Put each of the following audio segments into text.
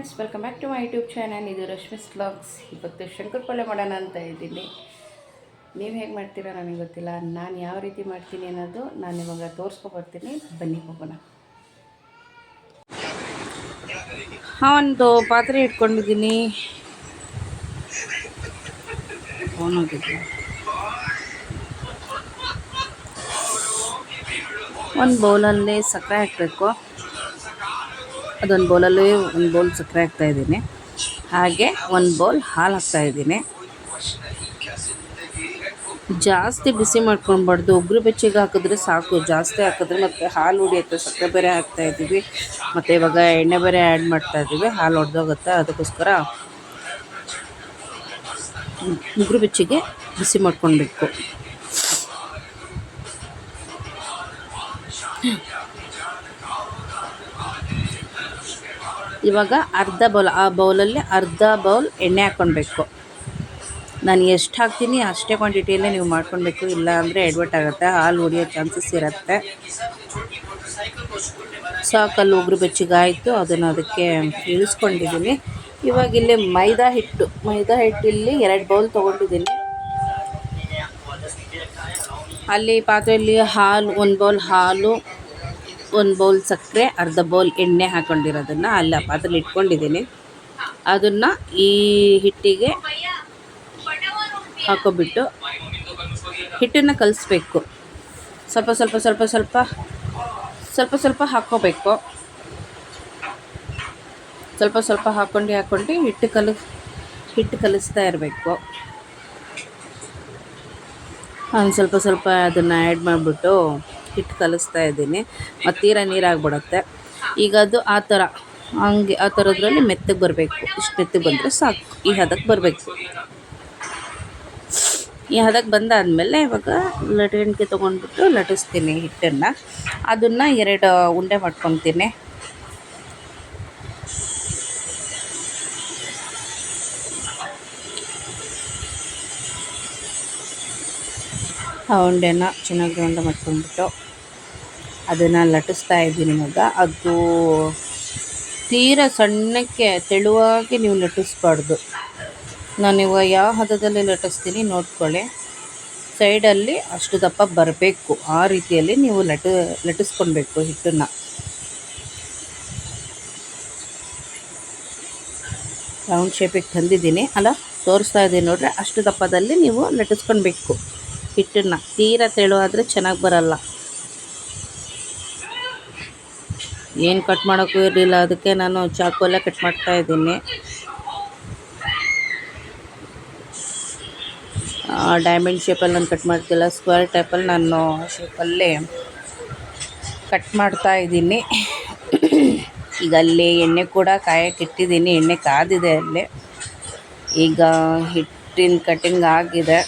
Friends welcome back to my YouTube channel ಇದು Rashmi's blogs ಇವತ್ತು ಶಂಕರಪೊಳ್ಳೆ ಮಾಡೋಣ ಅಂತ ಇದ್ದೀನಿ. ನೀವು ಹೇಗೆ ಮಾಡ್ತೀರಾ ನನಗೆ ಗೊತ್ತಿಲ್ಲ. ನಾನು ಯಾವ ರೀತಿ ಮಾಡ್ತೀನಿ ಅನ್ನೋದು ನಾನು ಇವಾಗ ತೋರಿಸ್ಕೊಬರ್ತೀನಿ ಬನ್ನಿ ಹೋಗೋಣ. ಹಾಂ ಒಂದು ಪಾತ್ರೆ ಇಟ್ಕೊಂಡಿದ್ದೀನಿ. ಒಂದು ಬೌಲಲ್ಲಿ ಸಕ್ಕರೆ ಹಾಕಬೇಕು. ಅದೊಂದು ಬೌಲಲ್ಲಿ ಒಂದು ಬೌಲ್ ಸಕ್ಕರೆ ಹಾಕ್ತಾ ಇದ್ದೀನಿ. ಹಾಗೆ ಒಂದು ಬೌಲ್ ಹಾಲು ಹಾಕ್ತಾ ಇದ್ದೀನಿ. ಜಾಸ್ತಿ ಬಿಸಿ ಮಾಡ್ಕೊಳ್ಬಾರ್ದು. ಉಗ್ರು ಬೆಚ್ಚಗೆ ಹಾಕಿದ್ರೆ ಸಾಕು. ಜಾಸ್ತಿ ಹಾಕಿದ್ರೆ ಮತ್ತು ಹಾಲು ಉಡಿಯುತ್ತೆ. ಸಕ್ಕರೆ ಬೇರೆ ಹಾಕ್ತಾ ಇದ್ದೀವಿ. ಮತ್ತು ಇವಾಗ ಎಣ್ಣೆ ಬೇರೆ ಆ್ಯಡ್ ಮಾಡ್ತಾ ಇದ್ದೀವಿ. ಹಾಲು ಒಡೆದೋಗುತ್ತೆ. ಅದಕ್ಕೋಸ್ಕರ ಉಗುರು ಬೆಚ್ಚಗೆ ಬಿಸಿ ಮಾಡ್ಕೊಳ್ಬೇಕು. ಇವಾಗ ಅರ್ಧ ಬೌಲ್, ಆ ಬೌಲಲ್ಲಿ ಅರ್ಧ ಬೌಲ್ ಎಣ್ಣೆ ಹಾಕ್ಕೊಳ್ಬೇಕು. ನಾನು ಎಷ್ಟು ಹಾಕ್ತೀನಿ ಅಷ್ಟೇ ಕ್ವಾಂಟಿಟಿಯಲ್ಲೇ ನೀವು ಮಾಡ್ಕೊಳ್ಬೇಕು, ಇಲ್ಲ ಅಂದರೆ ಎಡ್ವಟ್ ಆಗುತ್ತೆ, ಹಾಲು ಉಡಿಯೋ ಚಾನ್ಸಸ್ ಇರುತ್ತೆ. ಸಾಕಲ್ಲಿ ಉಗುರು ಬೆಚ್ಚಿಗಾಯಿತು, ಅದನ್ನು ಅದಕ್ಕೆ ಇಳಿಸ್ಕೊಂಡಿದ್ದೀನಿ. ಇವಾಗ ಇಲ್ಲಿ ಮೈದಾ ಹಿಟ್ಟು, ಮೈದಾ ಹಿಟ್ಟಲ್ಲಿ ಎರಡು ಬೌಲ್ ತೊಗೊಂಡಿದ್ದೀನಿ. ಅಲ್ಲಿ ಪಾತ್ರೆಯಲ್ಲಿ ಹಾಲು, ಒಂದು ಬೌಲ್ ಹಾಲು ಒಂದು ಬೌಲ್ ಸಕ್ಕರೆ, ಅರ್ಧ ಬೌಲ್ ಎಣ್ಣೆ ಹಾಕ್ಕೊಂಡಿರೋದನ್ನು ಅಲ್ಲಿ ಆ ಪಾತ್ರೆಲಿ ಇಟ್ಕೊಂಡಿದ್ದೀನಿ. ಅದನ್ನು ಈ ಹಿಟ್ಟಿಗೆ ಹಾಕೋಬಿಟ್ಟು ಹಿಟ್ಟನ್ನು ಕಲಿಸ್ಬೇಕು. ಸ್ವಲ್ಪ ಸ್ವಲ್ಪ ಸ್ವಲ್ಪ ಸ್ವಲ್ಪ ಸ್ವಲ್ಪ ಸ್ವಲ್ಪ ಹಾಕ್ಕೋಬೇಕು ಸ್ವಲ್ಪ ಸ್ವಲ್ಪ ಹಾಕ್ಕೊಂಡು ಹಾಕ್ಕೊಂಡು ಹಿಟ್ಟು ಕಲ, ಹಿಟ್ಟು ಕಲಿಸ್ತಾ ಇರಬೇಕು. ಒಂದು ಸ್ವಲ್ಪ ಸ್ವಲ್ಪ ಅದನ್ನು ಆ್ಯಡ್ ಮಾಡಿಬಿಟ್ಟು ಹಿಟ್ಟು ಕಲಿಸ್ತಾ ಇದ್ದೀನಿ. ಮತ್ತು ತೀರಾ ನೀರಾಗ್ಬಿಡುತ್ತೆ. ಈಗ ಅದು ಆ ಥರ. ಹಂಗೆ ಆ ಥರದ್ರಲ್ಲಿ ಮೆತ್ತಗೆ ಬರಬೇಕು. ಇಷ್ಟು ಮೆತ್ತಗೆ ಬಂದರೆ ಸಾಕು. ಈ ಹದಕ್ಕೆ ಬರಬೇಕು. ಈ ಹದಕ್ಕೆ ಬಂದಾದಮೇಲೆ ಇವಾಗ ಲಟ್ಗಣಿಕೆ ತೊಗೊಂಡ್ಬಿಟ್ಟು ಲಟಿಸ್ತೀನಿ ಹಿಟ್ಟನ್ನು. ಅದನ್ನು ಎರಡು ಉಂಡೆ ಮಾಡ್ಕೊತೀನಿ. ಆ ಉಂಡೆನ ಚೆನ್ನಾಗಿ ಉಂಡೆ ಮಾಡ್ಕೊಂಡ್ಬಿಟ್ಟು ಅದನ್ನು ಲಟ್ಟಿಸ್ತಾ ಇದ್ದೀನಿ ಮಗ. ಅದು ತೀರಾ ಸಣ್ಣಕ್ಕೆ ತೆಳುವಾಗಿ ನೀವು ಲಟ್ಟಿಸ್ಬಾರ್ದು. ನಾನಿವಾಗ ಯಾವ ಹದದಲ್ಲಿ ಲಟ್ಟಿಸ್ತೀನಿ ನೋಡ್ಕೊಳ್ಳಿ. ಸೈಡಲ್ಲಿ ಅಷ್ಟು ದಪ್ಪ ಬರಬೇಕು. ಆ ರೀತಿಯಲ್ಲಿ ನೀವು ಲಟ, ಲಟ್ಟಿಸ್ಕೊಳ್ಬೇಕು ಹಿಟ್ಟನ್ನು. ರೌಂಡ್ ಶೇಪಿಗೆ ತಂದಿದ್ದೀನಿ. ಅಲ್ಲ, ತೋರಿಸ್ತಾ ಇದ್ದೀನಿ ನೋಡ್ರಿ. ಅಷ್ಟು ದಪ್ಪದಲ್ಲಿ ನೀವು ಲಟ್ಟಿಸ್ಕೊಳ್ಬೇಕು. ಹಿಟ್ಟನ್ನು ತೀರಾ ತೆಳು ಆದರೆ ಚೆನ್ನಾಗಿ ಬರಲ್ಲ. ಏನು ಕಟ್ ಮಾಡೋಕ್ಕೂ ಇರಲಿಲ್ಲ. ಅದಕ್ಕೆ ನಾನು ಚಾಕುವಲ್ಲೇ ಕಟ್ ಮಾಡ್ತಾ ಇದ್ದೀನಿ. ಡೈಮಂಡ್ ಶೇಪಲ್ಲಿ ನಾನು ಕಟ್ ಮಾಡ್ತಿಲ್ಲ. ಸ್ಕ್ವೇರ್ ಟೈಪಲ್ಲಿ ನಾನು ಶೇಪಲ್ಲಿ ಕಟ್ ಮಾಡ್ತಾ ಇದ್ದೀನಿ. ಈಗ ಅಲ್ಲಿ ಎಣ್ಣೆ ಕೂಡ ಕಾಯಕ್ಕೆ ಇಟ್ಟಿದ್ದೀನಿ. ಎಣ್ಣೆ ಕಾದಿದೆ ಅಲ್ಲಿ. ಈಗ ಹಿಟ್ಟಿನ ಕಟ್ಟಿಂಗ್ ಆಗಿದೆ.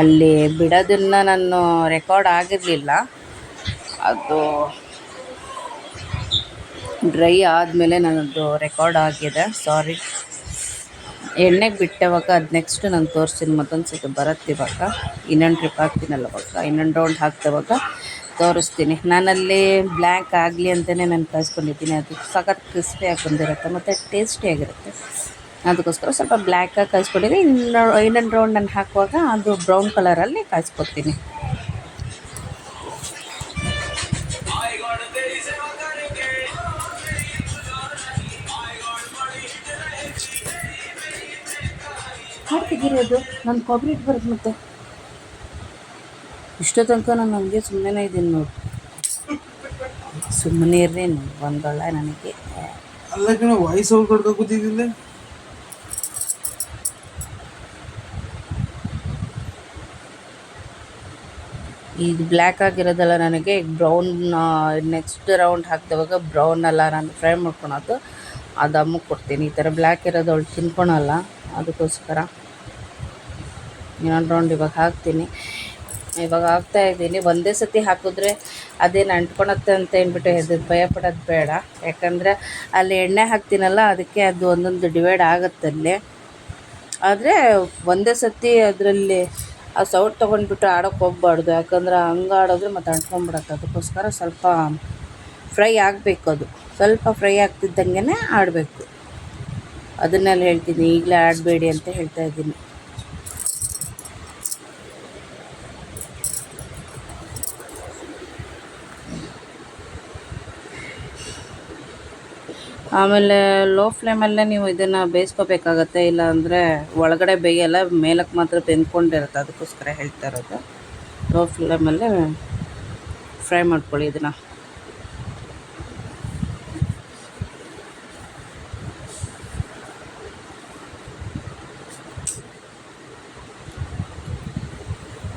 ಅಲ್ಲಿ ಬಿಡೋದನ್ನು ನಾನು ರೆಕಾರ್ಡ್ ಆಗಿರಲಿಲ್ಲ. ಅದು ಡ್ರೈ ಆದಮೇಲೆ ನನ್ನದು ರೆಕಾರ್ಡ್ ಆಗಿದೆ. ಸಾರಿ ಎಣ್ಣೆಗೆ ಬಿಟ್ಟವಾಗ ಅದು ನೆಕ್ಸ್ಟ್ ನಾನು ತೋರಿಸ್ತೀನಿ ಮತ್ತೊಂದು ಸತಿ ಬರುತ್ತೆ ಇವಾಗ. ಇನ್ನೊಂದು ಟ್ರಿಪ್ ಹಾಕ್ತೀನಲ್ಲ ಅವಾಗ ಇನ್ನೊಂದು ರೌಂಡ್ ಹಾಕ್ದವಾಗ ತೋರಿಸ್ತೀನಿ. ನಾನಲ್ಲಿ ಬ್ಲ್ಯಾಕ್ ಆಗಲಿ ಅಂತಲೇ ನಾನು ಕಳಿಸ್ಕೊಂಡಿದ್ದೀನಿ. ಅದು ಸಖತ್ ಕ್ರಿಸ್ಪಿಯಾಗಿ ಬಂದಿರುತ್ತೆ, ಮತ್ತು ಟೇಸ್ಟಿಯಾಗಿರುತ್ತೆ ಅದಕ್ಕೋಸ್ಕರ ಸ್ವಲ್ಪ ಬ್ಲ್ಯಾಕಾಗಿ ಕಾಯಿಸ್ಕೊಂಡಿದ್ದೀನಿ ಇನ್ನು ಇನ್ನೊಂದು ರೌಂಡ್ ನಾನು ಹಾಕುವಾಗ ಅದು ಬ್ರೌನ್ ಕಲರಲ್ಲಿ ಕಾಯಿಸ್ಕೊತೀನಿ ಮಾಡ್ತಿದ್ದೀರೋದು ನನ್ನ ಕಾಪರೇಟ್ ಬರುತ್ತೆ ಮತ್ತೆ. ಇಷ್ಟೋ ತನಕ ನಾನು ಹಂಗೆ ಸುಮ್ಮನೆ ಇದ್ದೀನಿ ನೋಡಿ. ಸುಮ್ಮನೆ ಇರ್ರಿ ಬಂದೊಳ್ಳ ನನಗೆ. ಅಲ್ಲ ವಾಯ್ಸ್ ಹೋಗಿ ಕೊಡ್ಕೊ ಕೂತಿದ್ದಿಲ್ಲ? ಇದು ಬ್ಲ್ಯಾಕ್ ಆಗಿರೋದಲ್ಲ ನನಗೆ ಬ್ರೌನ್ ನೆಕ್ಸ್ಟ್ ರೌಂಡ್ ಹಾಕಿದವಾಗ ಬ್ರೌನ್ ಎಲ್ಲ ನಾನು ಫ್ರೈ ಮಾಡ್ಕೊಳೋದು. ಅದು ಅಮ್ಮ ಕೊಡ್ತೀನಿ. ಈ ಥರ ಬ್ಲ್ಯಾಕ್ ಇರೋದು ಅವಳು ತಿನ್ಕೊಳಲ್ಲ. ಅದಕ್ಕೋಸ್ಕರ ಇನ್ನೊಂದು ರೌಂಡ್ ಇವಾಗ ಹಾಕ್ತೀನಿ. ಇವಾಗ ಹಾಕ್ತಾ ಇದ್ದೀನಿ. ಒಂದೇ ಸತಿ ಹಾಕಿದ್ರೆ ಅದೇನು ಅಂಟ್ಕೊಳತ್ತೆ ಅಂತ ಹೆದರ್ ಭಯ ಪಡೋದು ಬೇಡ. ಯಾಕಂದರೆ ಅಲ್ಲಿ ಎಣ್ಣೆ ಹಾಕ್ತೀನಲ್ಲ, ಅದಕ್ಕೆ ಅದು ಒಂದೊಂದು ಡಿವೈಡ್ ಆಗುತ್ತೆ ಅಲ್ಲಿ ಆದರೆ ಒಂದೇ ಸತಿ ಅದರಲ್ಲಿ ಆ ಸೌಟ್ ತೊಗೊಂಡ್ಬಿಟ್ಟು ಆಡೋಕೆ ಹೋಗ್ಬಾರ್ದು. ಯಾಕಂದ್ರೆ ಹಂಗೆ ಆಡಿದ್ರೆ ಮತ್ತೆ ಅಂಟ್ಕೊಂಡ್ಬಿಡತ್ತೆ ಅದಕ್ಕೋಸ್ಕರ ಸ್ವಲ್ಪ ಫ್ರೈ ಆಗಬೇಕು ಅದು. ಸ್ವಲ್ಪ ಫ್ರೈ ಆಗ್ತಿದ್ದಂಗೆ ಆಡಬೇಕು. ಅದನ್ನೆಲ್ಲ ಹೇಳ್ತೀನಿ. ಈಗಲೇ ಆಡಬೇಡಿ ಅಂತ ಹೇಳ್ತಾ ಇದ್ದೀನಿ. ಆಮೇಲೆ ಲೋ ಫ್ಲೇಮಲ್ಲೇ ನೀವು ಇದನ್ನು ಬೇಯಿಸ್ಕೋಬೇಕಾಗತ್ತೆ ಇಲ್ಲ ಅಂದ್ರೆ ಒಳಗಡೆ ಬೇಯಲ್ಲ ಮೇಲಕ್ಕೆ ಮಾತ್ರ ಬೆಂದ್ಕೊಂಡಿರುತ್ತೆ. ಅದಕ್ಕೋಸ್ಕರ ಹೇಳ್ತಾ ಇರೋದು. ಲೋ ಫ್ಲೇಮಲ್ಲೇ ಫ್ರೈ ಮಾಡ್ಕೊಳ್ಳಿ ಇದನ್ನು.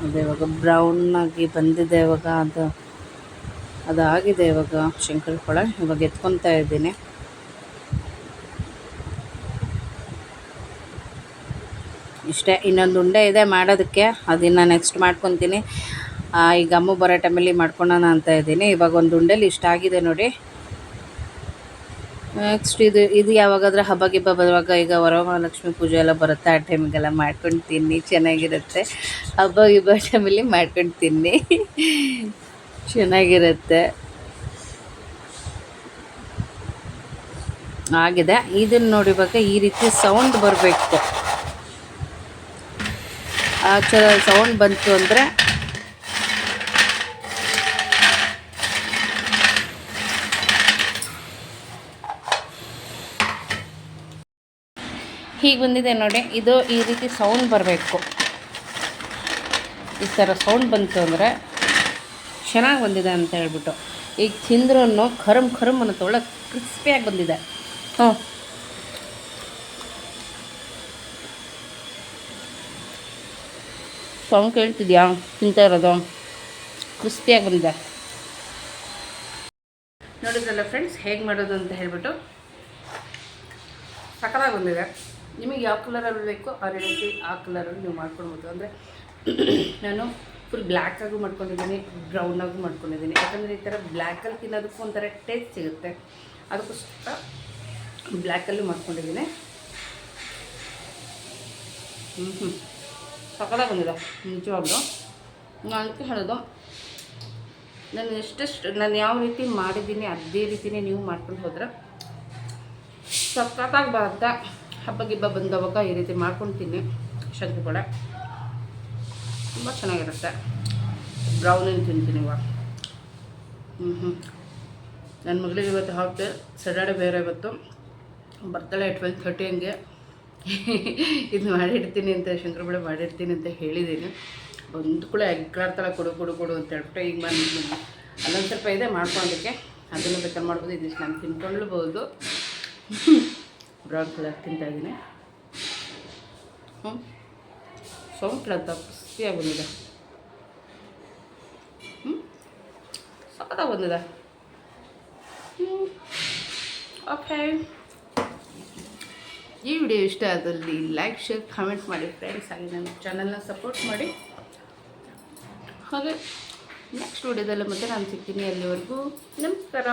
ಅದೇ ಇವಾಗ ಬ್ರೌನ್ ಆಗಿ ಬಂದಿದೆ ಇವಾಗ, ಅದು, ಅದಾಗಿದೆ ಇವಾಗ ಶಂಕರಪೊಳೆ ಇವಾಗ ಎತ್ಕೊತಾ ಇದ್ದೀನಿ. ಇಷ್ಟೇ ಇನ್ನೊಂದು ಉಂಡೆ ಇದೆ ಮಾಡೋದಕ್ಕೆ, ಅದನ್ನು ನೆಕ್ಸ್ಟ್ ಮಾಡ್ಕೊತೀನಿ. ಈಗ ಅಮ್ಮ ಬರೋ ಟೈಮಲ್ಲಿ ಮಾಡ್ಕೊಳೋಣ ಅಂತ ಇದ್ದೀನಿ. ಇವಾಗ ಒಂದು ಉಂಡೆಲಿ ಇಷ್ಟ ಆಗಿದೆ ನೋಡಿ. ನೆಕ್ಸ್ಟ್ ಇದು ಇದು ಯಾವಾಗಾದ್ರೂ ಹಬ್ಬ ಗಿಬ್ಬ ಬರುವಾಗ ಈಗ ವರಮಹಾಲಕ್ಷ್ಮಿ ಪೂಜೆ ಎಲ್ಲ ಬರುತ್ತೆ. ಆ ಟೈಮಿಗೆಲ್ಲ ಮಾಡ್ಕೊಂಡು ತಿನ್ನಿ ಚೆನ್ನಾಗಿರುತ್ತೆ. ಹಬ್ಬ ಗಿಬ್ಬ ಟೈಮಲ್ಲಿ ಮಾಡ್ಕೊಂಡು ತಿನ್ನಿ ಚೆನ್ನಾಗಿರುತ್ತೆ. ಆಗಿದೆ. ಇದನ್ನು ನೋಡಿವಾಗ ಈ ರೀತಿ ಸೌಂಡ್ ಬರಬೇಕು. ಆ ಥರ ಸೌಂಡ್ ಬಂತು ಅಂದರೆ ಹೀಗೆ ಬಂದಿದೆ ನೋಡಿ. ಇದು ಈ ರೀತಿ ಸೌಂಡ್ ಬರಬೇಕು. ಈ ಥರ ಸೌಂಡ್ ಬಂತು ಅಂದರೆ ಚೆನ್ನಾಗಿ ಬಂದಿದೆ ಅಂತ ಹೇಳ್ಬಿಟ್ಟು. ಈಗ ತಿಂದ್ರೂ ಖರಮ್ ಖರಮ್ ಅನ್ನೋ ತೊಳೆ ಕ್ರಿಸ್ಪಿಯಾಗಿ ಬಂದಿದೆ. ಹ್ಞೂ ಸೌಂಡ್ ಕೇಳ್ತಿದ್ಯಾ? ತಿಂತಾ ಇರೋದು. ಕ್ರಿಸ್ಪಿಯಾಗಿ ಬಂದಿದೆ. ನೋಡಿದ್ರಲ್ಲ ಫ್ರೆಂಡ್ಸ್ ಹೇಗೆ ಮಾಡೋದು ಅಂತ ಹೇಳ್ಬಿಟ್ಟು ಸಕಲಾಗಿ ಬಂದಿದೆ. ನಿಮಗೆ ಯಾವ ಕಲರಲ್ಲಿ ಬೇಕೋ ಆ ರೀತಿ ಆ ಕಲರಲ್ಲಿ ನೀವು ಮಾಡ್ಕೊಳ್ಬೋದು ಅಂದರೆ ನಾನು ಫುಲ್ ಬ್ಲ್ಯಾಕಾಗೂ ಮಾಡ್ಕೊಂಡಿದ್ದೀನಿ ಬ್ರೌನಾಗೂ ಮಾಡ್ಕೊಂಡಿದ್ದೀನಿ. ಯಾಕಂದರೆ ಈ ಥರ ಬ್ಲ್ಯಾಕಲ್ಲಿ ತಿನ್ನೋದಕ್ಕೂ ಒಂಥರ ಟೇಸ್ಟ್ ಸಿಗುತ್ತೆ. ಅದಕ್ಕೋಸ್ಕರ ಬ್ಲ್ಯಾಕಲ್ಲೂ ಮಾಡ್ಕೊಂಡಿದ್ದೀನಿ. ಹ್ಞೂ ಹ್ಞೂ ಸಕ್ಕತ್ತಾಗಿ ಬಂದಿದೆ. ನಿಜವಾಗ್ಲೂ? ನಾನು ಅದಕ್ಕೆ ಹೇಳೋದು ನಾನು ಎಷ್ಟೆಷ್ಟು, ನಾನು ಯಾವ ರೀತಿ ಮಾಡಿದ್ದೀನಿ, ಅದೇ ರೀತಿನೇ ನೀವು ಮಾಡ್ಕೊಂಡು ಹೋದ್ರೆ ಸಖತ್ತಾಗಿ ಬರುತ್ತೆ ಹಬ್ಬ ಗಿಬ್ಬ ಬಂದವಾಗ ಈ ರೀತಿ ಮಾಡ್ಕೊತೀನಿ. ಕೂಡ. ತುಂಬ ಚೆನ್ನಾಗಿರುತ್ತೆ. ಬ್ರೌನಿನ ತಿಂತೀನಿ ಇವಾಗ. ಹ್ಞೂ ಹ್ಞೂ ನನ್ನ ಮಗಳಿಗೆ ಇವತ್ತು ಹಾಕ್ತೆ ಸಡಾಡೆ ಬೇರೆ ಇವತ್ತು. ಬರ್ತಾಳೆ ಟ್ವೆಲ್ ಥರ್ಟಿ ಹಂಗೆ. ಇದು ಮಾಡಿಡ್ತೀನಿ ಅಂತ ಶಂಕರಬಳೆ ಮಾಡಿರ್ತೀನಿ ಅಂತ ಹೇಳಿದ್ದೀನಿ. ಒಂದು ಕೂಡ ಎಗ್ಗಾಡ್ತಾಳೆ ಕೊಡು ಕೊಡು ಕೊಡು ಅಂತ ಹೇಳ್ಬಿಟ್ಟು ಈಗ ಬಂದು ಅಲ್ಲೊಂದು ಸ್ವಲ್ಪ ಇದೆ ಮಾಡ್ಕೊಳೋದಕ್ಕೆ ಅದನ್ನು ಬೇಕಾದ್ರೆ ಮಾಡ್ಬೋದು, ಇದಿಷ್ಟು ನಾನು ತಿನ್ಕೊಳ್ಬೋದು. ಬ್ರೌನ್ ಕಲರ್ ತಿಂತಾಯಿದ್ದೀನಿ ಹ್ಞೂ ಅಂತ ಕ್ರಿಸ್ಪಿಯಾಗಿ ಬಂದಿದೆ. ಹ್ಞೂ ಸಖತ್ತಾಗಿ ಬಂದಿದೆ. ಹ್ಞೂ ಓಕೆ ಈ ವಿಡಿಯೋ ಇಷ್ಟ ಆದಲ್ಲಿ ಲೈಕ್ ಶೇರ್ ಕಮೆಂಟ್ ಮಾಡಿ ಫ್ರೆಂಡ್ಸ್ ಹಾಗೆ ನನ್ನ ಚಾನಲ್ನ ಸಪೋರ್ಟ್ ಮಾಡಿ. ಹಾಗೆ ನೆಕ್ಸ್ಟ್ ವಿಡಿಯೋದಲ್ಲಿ ಮತ್ತೆ ನಾನು ಸಿಗ್ತೀನಿ ಅಲ್ಲಿವರೆಗೂ. ನಮಸ್ಕಾರ.